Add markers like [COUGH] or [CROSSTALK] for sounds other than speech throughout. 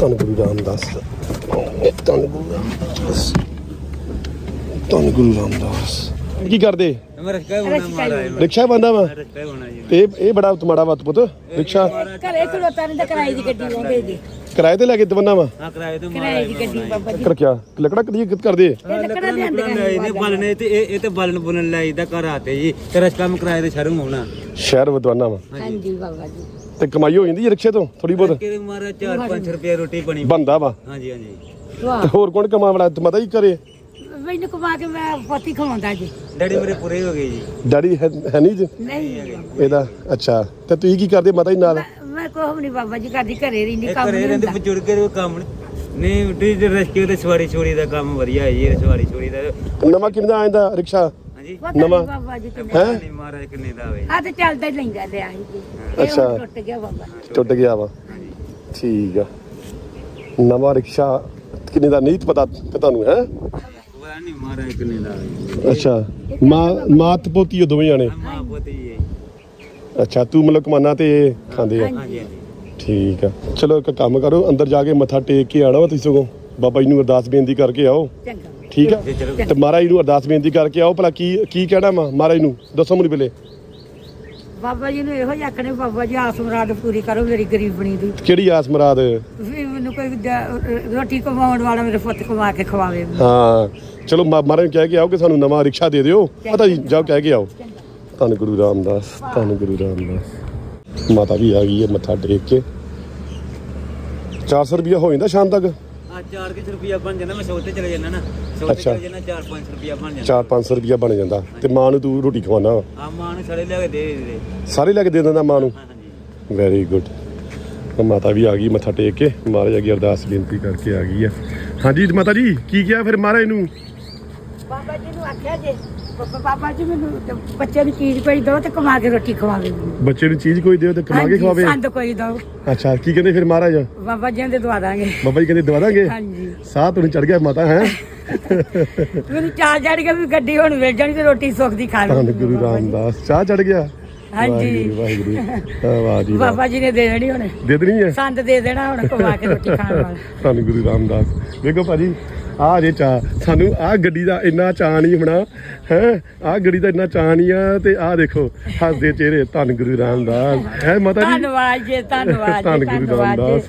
ਧੰਨ ਗੁਰੂ ਰਾਮਦਾਸ ਧੰਨ ਗੁਰੂ ਰਾਮਦਾਸ। ਧੰਨ ਗੁਰੂ ਰਾਮਦਾਸ। ਕੀ ਕਰਦੇ? ਹੋਣਾ ਹੈ। ਰਿਕਸ਼ਾ ਬੰਦਾ ਵਾ? ਮੇਰਾ ਕਹੇ ਹੋਣਾ ਜੀ। ਤੇ ਇਹ- ਇਹ ਬੜਾ ਮਾੜਾ ਵਤ ਪੁੱਤ ਰਿਕਸ਼ਾ। ਘਰੇ ਖਲੋਤਾ ਨਹੀਂ ਤਾਂ ਕਿਰਾਏ ਦੀ ਗੱਡੀ ਆਉਂਦੇ ਜੀ ਕਿਰਾਏ ਤੇ ਲੈ ਕੇ ਦਵੰਨਾ ਵਾ? ਹਾਂ ਕਿਰਾਏ ਤੇ ਮਾਰਾ ਕਿਰਾਏ ਦੀ ਗੱਡੀ ਬਾਬਾ ਜੀ। ਕਰ ਕਿਆ? ਲੱਕੜਾ ਕਦੀ ਕਰਦੇ? ਇਹ ਲੱਕੜਾਂ ਦੇ ਅੰਦਰ ਇਹਨੇ ਬਲਨੇ ਤੇ ਇਹ ਇਹ ਤੇ ਬਲਨ ਬੁਲਨ ਲਾਈਦਾ ਘਰ ਆਤੇ ਜੀ। ਤੇ ਰਸ ਕੰਮ ਕਿਰਾਏ ਤੇ ਸ਼ਰਮ ਹੋਣਾ ਸ਼ਹਿਰ ਵਦਵਾਨਾ ਵਾ। ਹਾਂਜੀ। ਬਾਬਾ ਜੀ। ਤੇ ਕਮਾਈ ਹੋ ਜਾਂਦੀ ਹੈ ਰਿਕਸ਼ੇ ਤੋਂ ਥੋੜੀ ਬਹੁਤ? ਕਿ ਮਾਰਾ 4-5 ਰੁਪਏ ਰੋਟੀ ਬਣੀ। ਬੰਦਾ ਵਾ। ਹਾਂਜੀ ਹਾਂਜੀ। ਤੇ ਹੋਰ ਕੌਣ ਕਮਾ ਵਾਲਾ? ਮਤਾ ਹੀ ਕਰੇ ਮੈਨੂੰ ਕਮਾ ਕੇ ਮੈਂ ਪੋਤੀ ਖਵਾਉਂਦਾ ਜੀ। ਡੈਡੀ ਮੇਰੇ ਪੂਰੇ ਹੋ ਗਏ ਜੀ। ਡੈਡੀ ਹੈ ਹੈ ਨਹੀਂ ਜੀ? ਨਹੀਂ। ਇਹਦਾ ਅੱਛਾ। ਤੇ ਤੁਸੀਂ ਕੀ ਕਰਦੇ ਮਤਾ ਹੀ ਨਾਲ? ਮੈਂ- ਮੈਂ ਕੋਹ ਨਹੀਂ ਬਾਬਾ ਜੀ ਕਰਦੀ ਘਰੇ ਰਹਿੰਦੀ ਇਹ ਕੰਮ ਘਰੇ ਨਹੀਂ ਰਹਿੰਦੇ ਹੁੰਦਾ। ਬਜ਼ੁਰਗ ਦੇ ਕੰਮ ਨਹੀਂ। ਉੱਡੀ ਤੇ ਰਸਕੇ ਤੇ ਸਵਾਰੀ ਛੋੜੀ ਦਾ ਕੰਮ ਵਧੀਆ ਹੈ ਜੀ ਇਹ ਸਵਾਰੀ ਛੋੜੀ ਦਾ। ਨਵਾਂ ਕਿੰਨਾ ਆਂਦਾ ਰਿਕਸ਼ਾ? ਹਾਂਜੀ। ਪਤਾ ਨਹੀਂ ਨਵਾਂ। ਬਾਬਾ ਜੀ ਕਿੰਨੇ ਹੈ? ਨਹੀਂ ਮਹਾਰਾਜ ਕਿੰਨੇ ਦਾ ਹੋਵੇ ਆ ਤੇ ਚੱਲਦਾ ਹੀ ਲੈਂਦਾ ਲਿਆ ਸੀ ਜੀ। ਇਹ ਹੁਣ ਅੱਛਾ। ਟੁੱਟ ਗਿਆ ਬਾਬਾ। ਟੁੱਟ ਗਿਆ ਵਾ। ਠੀਕ ਆ। ਨਵਾਂ ਰਿਕਸ਼ਾ ਕਿੰਨੇ ਦਾ ਨਹੀਂ ਪਤਾ ਕਿ ਤੁਹਾਨੂੰ ਹੈ? ਪਤਾ ਨਹੀਂ ਮਹਾਰਾਜ ਕਿੰਨੇ ਦਾ ਹੋਵੇ ਅੱਛਾ ਮਾਂ ਮਾਤ ਪੋਤੀ ਉਹ ਦੋਵੇਂ ਜਾਣੇ? ਮਾਂ ਪੋਤੀ ਹੈ ਅੱਛਾ ਤੂੰ ਮਤਲਬ ਕਮਾਨਾ ਤੇ ਇਹ ਖਾਂਦੇ ਆ? ਹਾਂਜੀ ਹਾਂਜੀ। ਠੀਕ ਆ। ਚਲੋ ਇੱਕ ਕੰਮ ਕਰੋ ਅੰਦਰ ਜਾ ਕੇ ਮੱਥਾ ਟੇਕ ਕੇ ਆਣਾ ਵਾ ਤੁਸੀਂ ਸਗੋਂ। ਬਾਬਾ ਜੀ ਨੂੰ ਅਰਦਾਸ ਬੇਨਤੀ ਕਰਕੇ ਆਓ। ਚੰਗਾ। ਠੀਕ ਆ? ਤੇ ਮਹਾਰਾਜ ਨੂੰ ਅਰਦਾਸ ਬੇਨਤੀ ਕਰਕੇ ਆਓ ਭਲਾ ਕੀ ਕੀ ਕਹਿਣਾ ਵਾ ਮਹਾਰਾਜ ਨੂੰ? ਦੱਸੋ ਮੈਨੂੰ ਪਹਿਲੇ। ਬਾਬਾ ਜੀ ਨੂੰ ਇਹੋ ਹੀ ਆਖਣੇ ਬਾਬਾ ਜੀ ਆਸ ਮੁਰਾਦ ਪੂਰੀ ਕਰੋ ਮੇਰੀ ਗਰੀਬਣੀ ਦੀ। ਕਿਹੜੀ ਆਸ ਮੁਰਾਦ? ਵੀ ਮੈਨੂੰ ਕੋਈ ਜ- ਰੋਟੀ ਕਮਾਉਣ ਵਾਲਾ ਮੇਰੇ ਪੁੱਤ ਕਮਾ ਕੇ ਖਵਾਵੇ। ਹਾਂ ਚਲੋ ਮਾ- ਮਹਾਰਾਜ ਨੂੰ ਕਹਿ ਕੇ ਆਓ ਕਿ ਸਾਨੂੰ ਨਵਾਂ ਰਿਕਸ਼ਾ ਦੇ ਦਿਓ। ਪਤਾ ਜੀ ਜਾਓ ਕਹਿ ਕੇ ਆਓ। ਧੰਨ ਗੁਰੂ ਰਾਮਦਾਸ ਧੰਨ ਗੁਰੂ ਰਾਮਦਾਸ। ਮਾਤਾ ਵੀ ਆ ਗਈ ਹੈ ਮੱਥਾ ਟੇਕ ਕੇ। 400 ਰੁਪਇਆ ਹੋ ਜਾਂਦਾ ਸ਼ਾਮ ਤੱਕ? ਆ 4 ਕਿਸ ਰੁਪਿਆ ਬਣ ਜਾਂਦਾ ਮੈਂ ਸੋਤੇ ਚਲੇ ਜਾਣਾ ਨਾ। ਅੱਛਾ। ਜਾਣਾ 4-5 ਰੁਪਿਆ ਬਣ ਜਾਂਦਾ। 4-500 ਰੁਪਇਆ ਬਣ ਜਾਂਦਾ। ਤੇ ਮਾਂ ਨੂੰ ਤੂੰ ਰੋਟੀ ਖਵਾਉਣਾ ਆ ਮਾਂ ਨੂੰ ਸੜੇ ਲਿਆ ਕੇ ਦੇ ਦੇ। ਸਾਰੇ ਲੈ ਕੇ ਦੇ ਦਿੰਦਾ ਮਾਂ ਨੂੰ? ਹਾਂਜੀ। ਵੈਰੀ ਗੁੱਡ ਮਾਤਾ ਵੀ ਆ ਗਈ ਮੱਥਾ ਟੇਕ ਕੇ। ਮਹਾਰਾਜ ਅੱਗੇ ਅਰਦਾਸ ਬੇਨਤੀ ਕਰਕੇ ਆ ਗਈ ਆ। ਹਾਂਜੀ ਮਾਤਾ ਜੀ ਕੀ ਕਿਹਾ ਫਿਰ ਮਹਾਰਾਜ ਨੂੰ? ਬਾਬਾ ਜੀ ਨੂੰ ਆਖਿਆ ਜੇ ਬਾਬਾ ਜੀ ਮੈਨੂੰ ਬੱਚੇ ਨੂੰ ਚੀਜ਼ ਕੋਈ ਦਿਓ ਤੇ ਕਮਾ ਕੇ ਰੋਟੀ ਖਵਾਵੇ। ਬੱਚੇ ਨੂੰ ਚੀਜ਼ ਕੋਈ ਦਿਓ ਤੇ ਕਮਾ ਕੇ ਖਵਾਵੇ? ਸੰਦ ਕੋਈ ਦਿਓ। ਅੱਛਾ ਕੀ ਕਹਿੰਦੇ ਫਿਰ ਮਹਾਰਾਜ? ਬਾਬਾ ਜੀ ਦੇ ਦਵਾ ਦਾਂਗੇ। ਬਾਬਾ ਜੀ ਕਹਿੰਦੇ ਦਵਾ ਦਾਂਗੇ? ਹਾਂਜੀ। ਸਾਹ ਤੁਹਾਨੂੰ ਚੜ ਗਿਆ ਮਾਤਾ ਹੈ? [LAUGHS] ਮੈਨੂੰ ਚਾਰ ਜੜ ਕੇ ਵੀ ਗੱਡੀ ਹੁਣ ਮਿਲ ਜਾਣੀ ਤੇ ਰੋਟੀ ਸੁੱਖ ਦੀ ਖਾ ਧੰਨ ਲਵਾਂਗੀ ਗੁਰੂ ਰਾਮਦਾਸ ਚਾਹ ਚੜ ਗਿਆ? ਹਾਂਜੀ। ਵਾਹਿਗੁਰੂ ਵਾਹਿਗੁਰੂ। ਹਾਂ, ਵਾਹ ਜੀ ਵਾਹ। ਬਾਬਾ ਜੀ ਨੇ ਦੇ ਦੇਣੀ ਹੁਣ। ਦੇ ਦੇਣੀ ਹੈ? ਸੰਦ ਦੇ ਦੇਣਾ ਹੁਣ ਕਮਾ ਕੇ ਰੋਟੀ ਖਾਣ ਵਾਲਾ। [LAUGHS] ਧੰਨ ਗੁਰੂ ਰਾਮਦਾਸ। ਵੇਖੋ ਭਾਜੀ ਆਹ ਜੇ ਚਾ ਸਾਨੂੰ ਆਹ ਗੱਡੀ ਦਾ ਇੰਨਾ ਚਾਅ ਨਹੀਂ ਹੋਣਾ ਹੈ? ਆਹ ਗੱਡੀ ਦਾ ਇੰਨਾ ਚਾਅ ਨਹੀਂ ਆ ਤੇ ਆਹ ਦੇਖੋ ਹੱਸਦੇ ਚਿਹਰੇ। ਧੰਨ ਗੁਰੂ ਰਾਮਦਾਸ। ਹੈ ਮਾਤਾ ਜੀ? ਧੰਨਵਾਦ ਜੀ ਧੰਨਵਾਦ ਧੰਨ ਜੀ ਗੁਰੂ ਧੰਨਵਾਦ ਰਾਮਦਾਸ।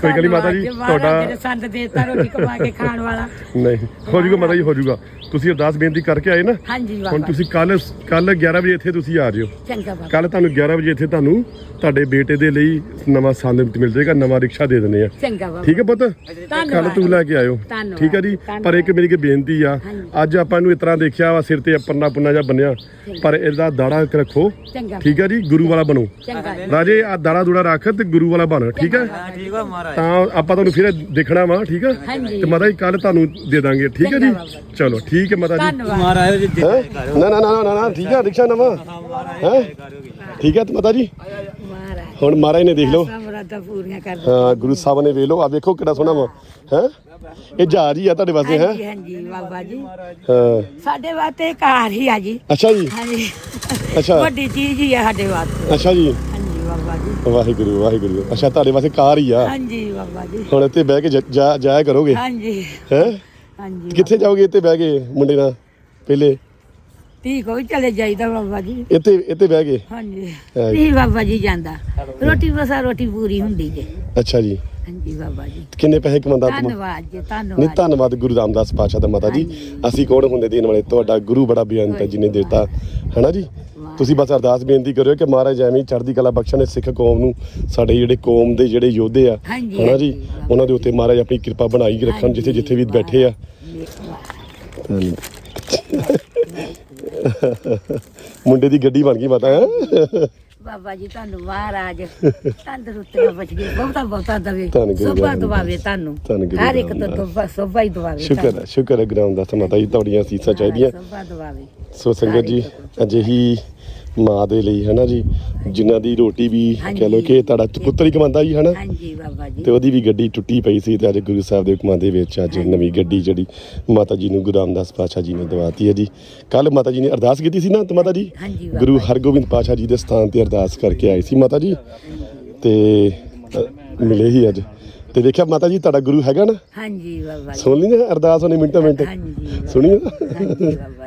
ਕੋਈ ਗੱਲ ਨੀ ਮਾਤਾ ਜੀ, ਤੁਹਾਡਾ- ਜਿਹੜੇ ਸੰਦ ਦੇਤਾ ਰੋਟੀ ਕਮਾ ਕੇ ਖਾਣ [LAUGHS] ਵਾਲਾ। ਨਹੀਂ ਹੋ ਜਾਊਗਾ ਮਾਤਾ ਜੀ ਹੋ ਜਾਊਗਾ ਤੁਸੀਂ ਅਰਦਾਸ ਬੇਨਤੀ ਕਰਕੇ ਆਏ ਨਾ। ਹਾਂਜੀ ਹੁਣ ਬਾਬਾ ਤੁਸੀਂ ਕੱਲ ਕੱਲ 11 ਵਜੇ ਇੱਥੇ ਤੁਸੀਂ ਆ ਜਿਓ। ਚੰਗਾ ਬਾਬਾ ਕੱਲ ਤੁਹਾਨੂੰ 11 ਵਜੇ ਇੱਥੇ ਤੁਹਾਨੂੰ ਤੁਹਾਡੇ ਬੇਟੇ ਦੇ ਲਈ ਨਵਾਂ ਸੰਦ ਮਿਲ ਜਾਏਗਾ ਨਵਾਂ ਰਿਕਸ਼ਾ ਦੇ ਦਿੰਦੇ ਆ। ਚੰਗਾ ਬਾਬਾ ਠੀਕ ਹੈ ਪੁੱਤ? ਕੱਲ ਧੰਨਵਾਦ ਤੂੰ ਲੈ ਕੇ ਆਇਓ। ਧੰਨਵਾਦ, ਠੀਕ ਹੈ ਜੀ। ਪਰ ਇੱਕ ਮੇਰੀ ਇੱਕ ਬੇਨਤੀ ਆ ਹਾਂਜੀ। ਅੱਜ ਆਪਾਂ ਨੂੰ ਇਸ ਤਰ੍ਹਾਂ ਦੇਖਿਆ ਵਾ ਸਿਰ ਤੇ ਪੰਨਾ ਪੁੰਨਾ ਜਿਹਾ ਬੰਨਿਆ ਪਰ ਇਹਦਾ ਦਾੜਾ ਰੱਖੋ। ਚੰਗਾ। ਠੀਕ ਹੈ ਜੀ? ਗੁਰੂ ਵਾਲਾ ਬਣੋ। ਚੰਗਾ ਜੀ। ਰਾਜੇ ਆ ਦਾੜਾ ਦੂੜਾ ਰੱਖ ਤੇ ਗੁਰੂ ਵਾਲਾ ਬਣ। ਠੀਕ ਹੈ? ਹਾਂ ਠੀਕ ਆ ਮਹਾਰਾਜ। ਤਾਂ ਆਪਾਂ ਤੁਹਾਨੂੰ ਫਿਰ ਦੇਖਣਾ ਵਾ ਠੀਕ ਹੈ ਹਾਂਜੀ। ਤੇ ਮਾਤਾ ਜੀ ਕੱਲ ਤੁਹਾਨੂੰ ਦੇ ਦਾਂਗੇ ਠੀਕ ਹੈ ਜੀ? ਚਲੋ ਠੀਕ ਹੈ ਮਾਤਾ ਜੀ। ਧੰਨਵਾਦ। ਮਹਾਰਾਜ ਜੀ ਹੈਂ? ਦੇ ਕਰੋ। ਨਾ ਨਾ ਨਾ ਨਾ ਨਾ ਠੀਕ ਹੈ ਰਿਕਸ਼ਾ ਨਵਾਂ। ਹੈਂ? ਠੀਕ ਹੈ ਤੇ ਮਾਤਾ ਜੀ? ਮਹਾਰਾਜ। ਹੁਣ ਮਹਾਰਾਜ ਨੇ ਦੇਖ ਲਓ। ਸਭ ਮੁਰਾਦਾਂ ਪੂਰੀਆਂ ਕਰ ਦਿਓ। ਹਾਂ ਗੁਰੂ ਸਾਹਿਬ ਨੇ ਵੇਖ ਲਓ ਆ ਵੇਖੋ ਕਿੰਨਾ ਸੋਹਣਾ ਵਾ। ਹੈ? ਇਹ ਜਹਾਜ਼ ਹੀ ਆ ਤੁਹਾਡੇ ਵਾਸਤੇ ਹੈ? ਹਾਂਜੀ ਹਾਂਜੀ ਬਾਬਾ ਜੀ। ਹਾਂ। ਸਾਡੇ ਵਾਸਤੇ ਕਾਰ ਹੀ ਆ ਜੀ। ਅੱਛਾ ਜੀ। ਹਾਂਜੀ। ਅੱਛਾ। ਵੱਡੀ ਚੀਜ਼ ਹੀ ਆ ਸਾਡੇ ਵਾਸਤੇ। ਅੱਛਾ ਜੀ। ਬਾਬਾ ਜੀ। ਵਾਹਿਗੁਰੂ ਵਾਹਿਗੁਰੂ। ਅੱਛਾ ਤੁਹਾਡੇ ਵਾਸਤੇ ਕਾਰ ਹੀ ਆ। ਹਾਂਜੀ ਬਾਬਾ ਜੀ। ਹੁਣ ਇੱਥੇ ਬਹਿ ਕੇ ਜ- ਜਾ ਜਾਇਆ ਕਰੋਗੇ? ਹਾਂਜੀ। ਹੈ? ਹਾਂਜੀ। ਕਿੱਥੇ ਜਾਓਗੇ ਇੱਥੇ ਬਹਿ ਕੇ ਮੁੰਡੇ ਨਾਲ? ਪਹਿਲੇ? ਠੀਕ ਹੋ ਚਲੇ ਜਾਈਦਾ ਬਾਬਾ ਜੀ। ਇੱਥੇ ਇੱਥੇ ਬਹਿ ਕੇ? ਹਾਂਜੀ। ਹਾਂ। ਨਹੀਂ ਬਾਬਾ ਜੀ ਜਾਂਦਾ। ਰੋਟੀ ਬਸਾ ਰੋਟੀ ਪੂਰੀ ਹੁੰਦੀ ਜੇ। ਅੱਛਾ ਜੀ। ਹਾਂਜੀ ਬਾਬਾ ਜੀ। ਕਿੰਨੇ ਪੈਸੇ ਕਮਾਉਂਦਾ ਧੰਨਵਾਦ ਜੀ ਨਹੀਂ ਧੰਨਵਾਦ ਧੰਨਵਾਦ ਗੁਰੂ ਰਾਮਦਾਸ ਪਾਤਸ਼ਾਹ ਦਾ ਮਾਤਾ ਜੀ। ਹਾਂਜੀ। ਅਸੀਂ ਕੌਣ ਹੁੰਦੇ ਦੇਣ ਵਾਲੇ? ਤੁਹਾਡਾ ਗੁਰੂ ਬੜਾ ਬੇਅੰਤ ਹੈ ਜਿਹਨੇ ਦਿੱਤਾ ਹੈਨਾ ਜੀ? ਤੁਸੀਂ ਬਸ ਅਰਦਾਸ ਬੇਨਤੀ ਕਰਿਓ ਕਿ ਮਹਾਰਾਜ ਐਵੇਂ ਚੜ੍ਹਦੀ ਕਲਾ ਬਖਸ਼ਣ ਸਿੱਖ ਕੌਮ ਨੂੰ ਸਾਡੇ ਜਿਹੜੇ ਕੌਮ ਦੇ ਜਿਹੜੇ ਯੋਧੇ ਆ ਹਾਂਜੀ, ਹੈਨਾ ਜੀ? ਹਾਂਜੀ। ਉਹਨਾਂ ਦੇ ਉੱਤੇ ਮਹਾਰਾਜ ਆਪਣੀ ਕਿਰਪਾ ਬਣਾਈ ਰੱਖਣ ਜਿੱਥੇ ਜਿੱਥੇ ਵੀ ਬੈਠੇ ਆ। ਮੁੰਡੇ ਦੀ ਗੱਡੀ ਬਣ ਗਈ ਮਾਤਾ ਹੈ? ਬਾਬਾ ਜੀ ਤੁਹਾਨੂੰ ਮਹਾਰਾਜ ਤੰਦਰੁਸਤੀਆਂ ਗਈ ਬਹੁਤਾ ਬਹੁਤਾ ਦਵੇ ਧੰਨ ਗੁਰੂ ਸੋਭਾ ਰਾਮਦਾਸ। ਦਵਾਵੇ ਤੁਹਾਨੂੰ ਧੰਨ ਗੁਰੂ ਹਰ ਇੱਕ ਤੋਂ ਰਾਮਦਾਸ। ਦੁੱਬਾ ਸੋਭਾ ਹੀ ਦਵਾਵੇ ਸ਼ੁਕਰ ਹੈ ਸ਼ੁਕਰ ਹੈ ਗੁਰੂ ਰਾਮਦਾਸ ਮਾਤਾ ਜੀ ਤੁਹਾਡੀਆਂ ਸੀਸਾਂ ਚਾਹੀਦੀਆਂ ਸੋਭਾ ਦਵਾਵੇ ਸੋ ਸੰਗਤ ਜੀ ਅਜਿਹੀ ਮਾਂ ਦੇ ਲਈ ਹਨਾ ਜੀ? ਜਿਨ੍ਹਾਂ ਦੀ ਰੋਟੀ ਵੀ ਹਾਂਜੀ। ਕਹ ਲੋ ਕਿ ਤੁਹਾਡਾ ਪੁੱਤਰ ਹੀ ਕਮਾਉਂਦਾ ਜੀ ਹਨਾ? ਹਾਂਜੀ ਬਾਬਾ ਜੀ। ਤੇ ਉਹਦੀ ਵੀ ਗੱਡੀ ਟੁੱਟੀ ਪਈ ਸੀ ਤੇ ਅੱਜ ਗੁਰੂ ਸਾਹਿਬ ਦੇ ਹੁਕਮਾਂ ਦੇ ਵਿੱਚ ਅੱਜ ਨਵੀਂ ਗੱਡੀ ਜਿਹੜੀ ਮਾਤਾ ਜੀ ਨੂੰ ਗੁਰੂ ਰਾਮਦਾਸ ਪਾਤਸ਼ਾਹ ਜੀ ਨੇ ਦਵਾਤੀ ਹੈ ਜੀ। ਕੱਲ ਮਾਤਾ ਜੀ ਨੇ ਅਰਦਾਸ ਕੀਤੀ ਸੀ ਨਾ ਤੇ ਮਾਤਾ ਜੀ? ਹਾਂਜੀ ਬਾਬਾ ਗੁਰੂ ਹਰਗੋਬਿੰਦ ਪਾਤਸ਼ਾਹ ਜੀ ਦੇ ਸਥਾਨ ਤੇ ਅਰਦਾਸ ਕਰਕੇ ਆਏ ਸੀ ਮਾਤਾ ਜੀ। ਤੇ ਅ, ਮਿਲੇ ਹੀ ਅੱਜ। ਤੇ ਵੇਖਿਆ ਮਾਤਾ ਜੀ ਤੁਹਾਡਾ ਗੁਰੂ ਹੈਗਾ ਨਾ? ਹਾਂਜੀ ਬਾਬਾ ਜੀ। ਸੁਣ ਲਈ ਨਾ ਅਰਦਾਸ ਉਹਨੇ ਮਿੰਟੋ ਮਿੰਟ। ਹਾਂਜੀ। ਸੁਣੀ ਨਾ? ਹਾਂਜੀ ਬਾਬਾ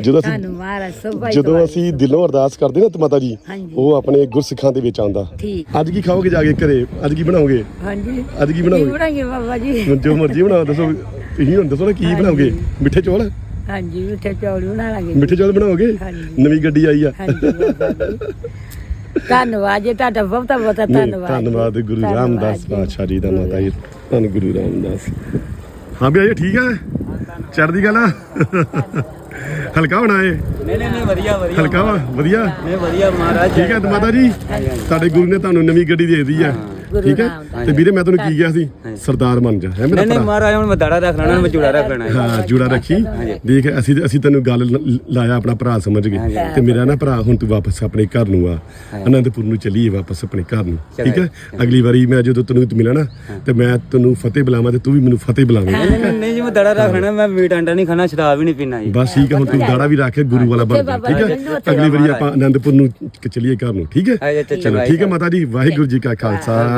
ਜਦੋਂ ਅਸੀਂ ਤੁਹਾਨੂੰ ਮਹਾਰਾਜ ਸਭਾ ਜਦੋਂ ਅਸੀਂ ਦਿਲੋਂ ਅਰਦਾਸ ਕਰਦੇ ਨਾ ਤੇ ਮਾਤਾ ਜੀ ਹਾਂਜੀ। ਉਹ ਆਪਣੇ ਗੁਰਸਿੱਖਾਂ ਦੇ ਵਿੱਚ ਆਉਂਦਾ। ਠੀਕ। ਅੱਜ ਕੀ ਖਾਓਗੇ ਜਾ ਕੇ ਘਰੇ? ਅੱਜ ਕੀ ਬਣਾਓਗੇ? ਹਾਂਜੀ। ਅੱਜ ਕੀ ਕੀ ਬਣਾਓਗੇ ਬਣਾਈਏ ਬਾਬਾ ਜੀ? ਜੋ ਮਰਜ਼ੀ ਬਣਾਓ ਦੱਸੋ। ਤੁਸੀਂ ਹੁਣ ਦੱਸੋ ਨਾ ਕੀ ਬਣਾਓਗੇ? ਮਿੱਠੇ ਚੌਲ? ਹਾਂਜੀ ਮਿੱਠੇ ਚੌਲ ਬਣਾ ਲਾਂਗੇ। ਮਿੱਠੇ ਚੌਲ ਬਣਾਓਗੇ? ਹਾਂਜੀ। ਨਵੀਂ ਗੱਡੀ ਆਈ ਆ। ਹਾਂਜੀ ਬਾਬਾ ਜੀ। ਧੰਨਵਾਦ ਜੀ ਤੁਹਾਡਾ ਬਹੁਤਾ ਬਹੁਤਾ ਨਹੀਂ, ਧੰਨਵਾਦ ਧੰਨਵਾਦ ਗੁਰੂ ਧੰਨਵਾਦ ਰਾਮਦਾਸ ਜੀ। ਪਾਤਸ਼ਾਹ ਜੀ ਦਾ ਮਾਤਾ ਜੀ ਧੰਨ ਗੁਰੂ ਰਾਮਦਾਸ। ਹਾਂ ਵੀ ਆਏ ਠੀਕ ਆ? ਚੜ੍ਹਦੀ ਗੱਲ ਆ ਹਲਕਾ ਹੋਣਾ ਏ ਨਹੀਂ ਨਹੀਂ ਨਹੀਂ ਵਧੀਆ ਵਧੀਆ। ਹਲਕਾ ਵਾ? ਵਧੀਆ? ਨਹੀਂ ਵਧੀਆ ਮਹਾਰਾਜ। ਠੀਕ ਹੈ ਤੇ ਮਾਤਾ ਜੀ? ਸਾਡੇ ਗੁਰੂ ਨੇ ਤੁਹਾਨੂੰ ਨਵੀਂ ਗੱਡੀ ਦੇ ਦਿੱਤੀ ਆ ਗੁਰੂ ਠੀਕ ਹੈ? ਰਾਮਦਾਸ। ਤੇ ਵੀਰੇ ਮੈਂ ਤੁਹਾਨੂੰ ਕੀ ਕਿਹਾ ਸੀ? ਸਰਦਾਰ ਬਣ ਜਾ। ਹੈ ਮੇਰਾ ਨਹੀਂ ਨਹੀਂ ਭਰਾ। ਮਹਾਰਾਜ ਹੁਣ ਮੈਂ ਦਾੜਾ ਰੱਖ ਲੈਣਾ ਮੈਂ ਜੂੜਾ ਰੱਖ ਲੈਣਾ ਹੈ। ਹਾਂ ਜੂੜਾ ਰੱਖੀ। ਦੇਖ ਅਸੀਂ ਅਸੀਂ ਤੈਨੂੰ ਗੱਲ ਲ- ਲਾਇਆ ਆਪਣਾ ਭਰਾ ਸਮਝ ਕੇ। ਤੇ ਮੇਰਾ ਨਾ ਭਰਾ ਹੁਣ ਤੂੰ ਵਾਪਸ ਆਪਣੇ ਘਰ ਨੂੰ ਆ। ਅਨੰਦਪੁਰ ਨੂੰ ਚੱਲੀਏ ਵਾਪਸ ਆਪਣੇ ਘਰ ਨੂੰ। ਠੀਕ ਹੈ? ਅਗਲੀ ਵਾਰੀ ਮੈਂ ਜਦੋਂ ਤੈਨੂੰ ਮਿਲਾਂ ਨਾ ਤੇ ਮੈਂ ਤੈਨੂੰ ਫਤਿਹ ਬੁਲਾਵਾਂ ਤੇ ਤੂੰ ਵੀ ਮੈਨੂੰ ਫਤਿਹ ਬੁਲਾਵੇਂ ਨਹੀਂ ਨਹੀਂ, ਨਹੀਂ ਜੀ ਮੈਂ ਦਾੜਾ ਰੱਖ ਲੈਣਾ ਮੈਂ ਮੀਟ ਅੰਡਾ ਨਹੀਂ ਖਾਣਾ ਸ਼ਰਾਬ ਵੀ ਨਹੀਂ ਪੀਣਾ ਜੀ। ਬਸ ਠੀਕ ਹੈ ਹੁਣ ਤੂੰ ਦਾੜਾ ਵੀ ਰੱਖ ਕੇ ਗੁਰੂ ਵਾਲਾ ਬਣ ਜਾ। ਠੀਕ ਹੈ? ਅਗਲੀ ਵਾਰੀ ਆਪਾਂ ਅਨੰਦਪੁਰ ਨੂੰ ਚ- ਚੱਲੀਏ ਘਰ ਨੂੰ। ਠੀਕ ਹੈ? ਚਲੋ ਠੀਕ ਹੈ ਮਾਤਾ ਜੀ ਵਾਹਿਗੁਰੂ ਜੀ ਕਾ ਖਾਲਸਾ।